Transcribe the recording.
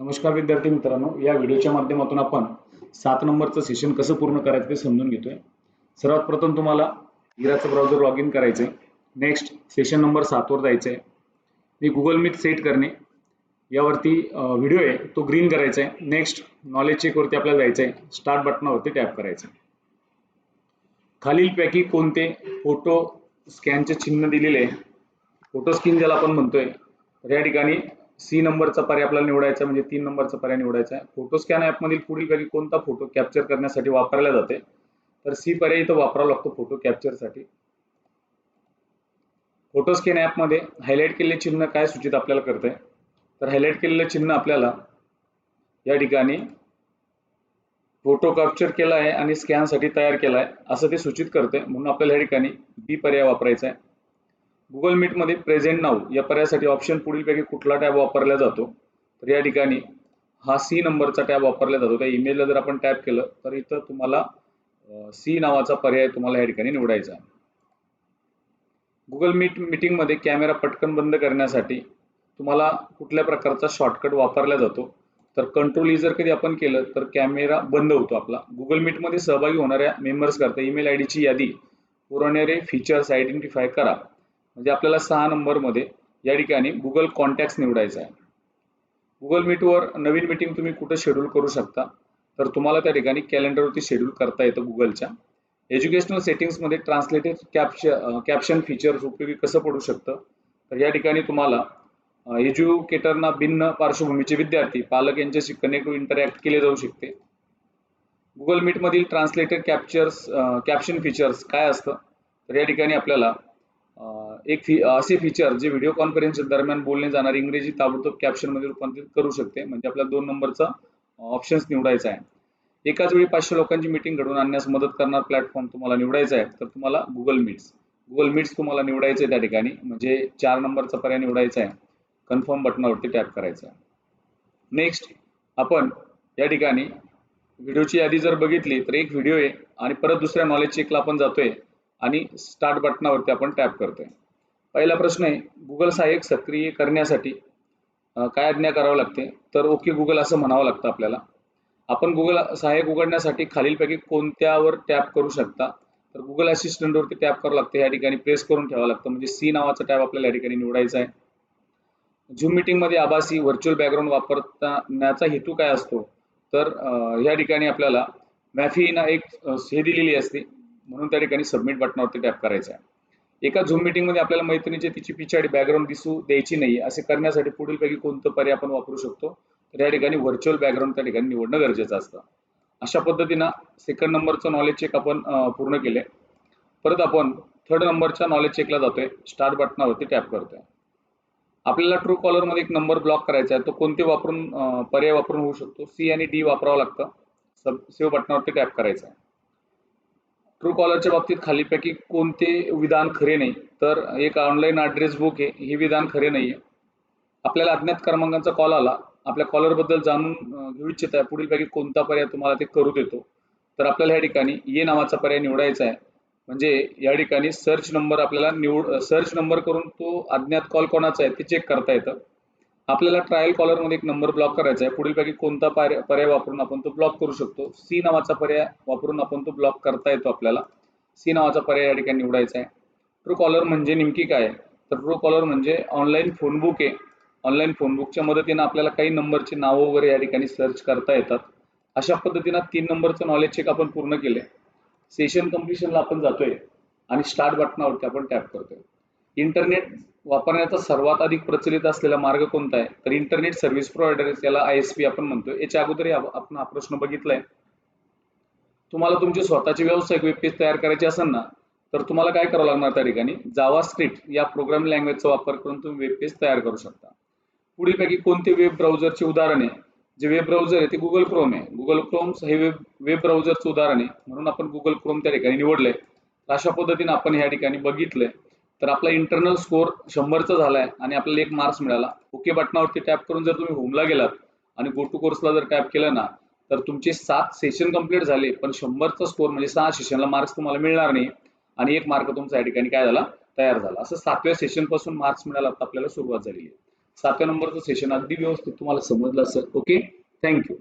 नमस्कार विद्यार्थी मित्रांनो या व्हिडिओच्या माध्यमातून आपण सात नंबरचं सेशन कसं पूर्ण करायचं ते समजून घेतोय. सर्वात प्रथम तुम्हाला इराचं ब्राउझर लॉग इन करायचं आहे नेक्स्ट सेशन नंबर सातवर जायचं आहे मी गुगल मीट सेट करणे. यावरती व्हिडिओ आहे तो ग्रीन करायचा आहे नेक्स्ट नॉलेज चेकवरती आपल्याला जायचं आहे स्टार्ट बटनावरती टॅप करायचं आहे खालीलपैकी कोणते फोटो स्कॅनचे चिन्ह दिलेले आहे? फोटो स्कॅन ज्याला आपण म्हणतोय तर या ठिकाणी सी नंबरचा पर्याय आपल्याला निवडायचा म्हणजे तीन नंबरचा पर्याय निवडायचा आहे. फोटो स्कॅन ॲपमधील पुढील कोणता फोटो कॅप्चर करण्यासाठी वापरला जाते? तर सी पर्याय इथं वापरावा लागतो फोटो कॅप्चरसाठी फोटो स्कॅन ॲपमध्ये हायलाईट केलेले चिन्ह काय सूचित आपल्याला करते तर हायलाईट केलेलं चिन्ह आपल्याला या ठिकाणी फोटो कॅप्चर केला आहे आणि स्कॅनसाठी तयार केला आहे असं ते सूचित करते म्हणून आपल्याला या ठिकाणी बी पर्याय वापरायचा आहे. गुगल मीटमध्ये प्रेझेंट नाव या पर्यायासाठी ऑप्शन पुढीलपैकी कुठला टॅब वापरला जातो तर या ठिकाणी हा सी नंबरचा टॅब वापरला जातो. त्या इमेलला जर आपण टॅप केलं तर इथं तुम्हाला सी नावाचा पर्याय तुम्हाला या ठिकाणी निवडायचा आहे. गुगल मीट मीटिंगमध्ये कॅमेरा पटकन बंद करण्यासाठी तुम्हाला कुठल्या प्रकारचा शॉर्टकट वापरला जातो? तर कंट्रोल ई e जर कधी आपण केलं तर कॅमेरा बंद होतो आपला. गुगल मीटमध्ये सहभागी होणाऱ्या मेंबर्सकरता ईमेल आय डीची यादी पुरवणारे फीचर्स आयडेंटिफाय करा. म्हणजे आपल्याला सहा नंबरमध्ये या ठिकाणी गुगल कॉन्टॅक्ट निवडायचा आहे. गुगल मीटवर नवीन मीटिंग तुम्ही कुठं शेड्यूल करू शकता? तर तुम्हाला त्या ठिकाणी कॅलेंडरवरती शेड्यूल करता येतं गुगलच्या एज्युकेशनल सेटिंग्समध्ये ट्रान्सलेटेड कॅप्श कॅप्शन फीचर्स उपयोगी कसं पडू शकतं? तर या ठिकाणी तुम्हाला एज्युकेटरना भिन्न पार्श्वभूमीचे विद्यार्थी पालक यांच्याशी कनेक्ट इंटरॅक्ट केले जाऊ शकते. गुगल मीटमधील ट्रान्सलेटेड कॅप्चर्स कॅप्शन फीचर्स काय असतं? तर या ठिकाणी आपल्याला एक फी असे फीचर जे व्हिडिओ कॉन्फरन्स दरम्यान बोलणे जाणारे इंग्रजी ताबडतोब कॅप्शनमध्ये रूपांतरित करू शकते. म्हणजे आपल्या दोन नंबरचा ऑप्शन्स निवडायचा आहे. एकाच वेळी पाचशे लोकांची मीटिंग घडवून आणण्यास मदत करणार प्लॅटफॉर्म तुम्हाला निवडायचा आहे. तर तुम्हाला गुगल मीट्स गुगल मीट्स तुम्हाला निवडायचं आहे त्या ठिकाणी. म्हणजे चार नंबरचा पर्याय निवडायचा आहे. कन्फर्म बटनावरती टॅप करायचा आहे. नेक्स्ट आपण या ठिकाणी व्हिडिओची यादी जर बघितली तर एक व्हिडिओ आहे आणि परत दुसऱ्या नॉलेज चेकला आपण जातोय आणि स्टार्ट बटनावरती आपण टॅप करतोय. पहिला प्रश्न आहे गुगल सहाय्यक सक्रिय करण्यासाठी काय आज्ञा करावं लागते? तर ओके गुगल असं म्हणावं लागतं आपल्याला. आपण गुगल सहाय्यक उघडण्यासाठी खालीलपैकी कोणत्यावर टॅप करू शकता? तर गुगल असिस्टंटवरती टॅप करावं लागतं या ठिकाणी प्रेस करून ठेवावं लागतं. म्हणजे सी नावाचा टॅप आपल्याला या ठिकाणी निवडायचा आहे. झूम मीटिंगमध्ये आभासी व्हर्च्युअल बॅकग्राऊंड वापरण्याचा हेतू काय असतो? तर या ठिकाणी आपल्याला मॅफीना एक हे दिलेली असते. म्हणून त्या ठिकाणी सबमिट बटनावरती टॅप करायचं आहे. एका झूम मीटिंगमध्ये आपल्याला मैत्रिणीची तिची पिछाडी बॅकग्राऊंड दिसू द्यायची नाही असे करण्यासाठी पुढीलपैकी कोणतं पर्याय आपण वापरू शकतो? तर या ठिकाणी व्हर्च्युअल बॅकग्राऊंड त्या ठिकाणी निवडणं गरजेचं असतं. अशा पद्धतीनं सेकंड नंबरचं नॉलेज चेक आपण पूर्ण केले परत आपण थर्ड नंबरच्या नॉलेज चेकला जातोय. स्टार्ट बटनावरती टॅप करतोय. आपल्याला ट्रू कॉलरमध्ये एक नंबर ब्लॉक करायचा आहे. तो कोणते वापरून पर्याय वापरून होऊ शकतो? सी आणि डी वापरावं लागतं. सब सेव्ह बटनावरती टॅप करायचं आहे. ट्रू कॉलरच्या बाबतीत खालीपैकी कोणते विधान खरे नाही तर एक ऑनलाईन ॲड्रेस बुक आहे हे विधान खरे नाही आहे आपल्याला अज्ञात क्रमांकाचा कॉल आला आपल्या कॉलरबद्दल जाणून घेऊ इच्छित आहे पुढीलपैकी कोणता पर्याय तुम्हाला ते करू देतो. तर आपल्याला या ठिकाणी ये नावाचा पर्याय निवडायचा आहे. म्हणजे या ठिकाणी सर्च नंबर आपल्याला निवड सर्च नंबर करून तो अज्ञात कॉल कोणाचा आहे ते चेक करता येतं. आपल्याला ट्रायल कॉलरमध्ये एक नंबर ब्लॉक करायचा आहे. पुढीलपैकी कोणता पर्याय वापरून आपण तो ब्लॉक करू शकतो. सी नावाचा पर्याय वापरून आपण तो ब्लॉक करता येतो आपल्याला. सी नावाचा पर्याय या ठिकाणी निवडायचा आहे. ट्रू कॉलर म्हणजे नेमकी काय तर ट्रू कॉलर म्हणजे ऑनलाईन फोनबुक आहे. ऑनलाईन फोनबुकच्या मदतीनं आपल्याला काही नंबरची नावं वगैरे या ठिकाणी सर्च करता येतात. अशा पद्धतीनं तीन नंबरचं नॉलेज चेक आपण पूर्ण केले सेशन कम्प्लिशनला आपण जातोय. आणि स्टार्ट बटनावरती आपण टॅप करतोय. इंटरनेट वापरण्याचा सर्वात अधिक प्रचलित असलेला मार्ग कोणता आहे? तर इंटरनेट सर्व्हिस प्रोव्हायडर याला आय एस पी आपण म्हणतो याच्या अगोदरही आपण हा प्रश्न बघितलाय. तुम्हाला तुमचे स्वतःचे व्यावसायिक वेबपेज तयार करायचे असेल ना तर तुम्हाला काय करावं लागणार त्या ठिकाणी? जावा स्क्रिप्ट या प्रोग्राम लँग्वेजचा वापर करून तुम्ही वेब पेज तयार करू शकता. पुढीलपैकी कोणते वेब ब्राउझरचे उदाहरण आहे? जे वेब ब्राउझर आहे ते गुगल क्रोम आहे. गुगल क्रोम हे वेब वेब ब्राउझरचं उदाहरण आहे. म्हणून आपण गुगल क्रोम त्या ठिकाणी निवडलंय. अशा पद्धतीने आपण या ठिकाणी बघितलंय. तर आपला इंटरनल स्कोर शंभरचा झालाय आणि आपल्याला एक मार्क्स मिळाला. ओके बटनावरती टॅप करून जर तुम्ही होमला गेलात आणि गो टू कोर्सला जर टॅप केलं ना तर तुमचे सात सेशन कंप्लीट झाले पण शंभरचा स्कोर म्हणजे सहा सेशनला मार्क्स तुम्हाला मिळणार नाही आणि एक मार्क तुमचा या ठिकाणी काय झाला? तयार झाला. असं सातव्या सेशनपासून मार्क्स मिळाला आपल्याला सुरुवात झाली आहे. सातव्या नंबरचं सेशन अगदी व्यवस्थित तुम्हाला समजलं असेल. Okay thank you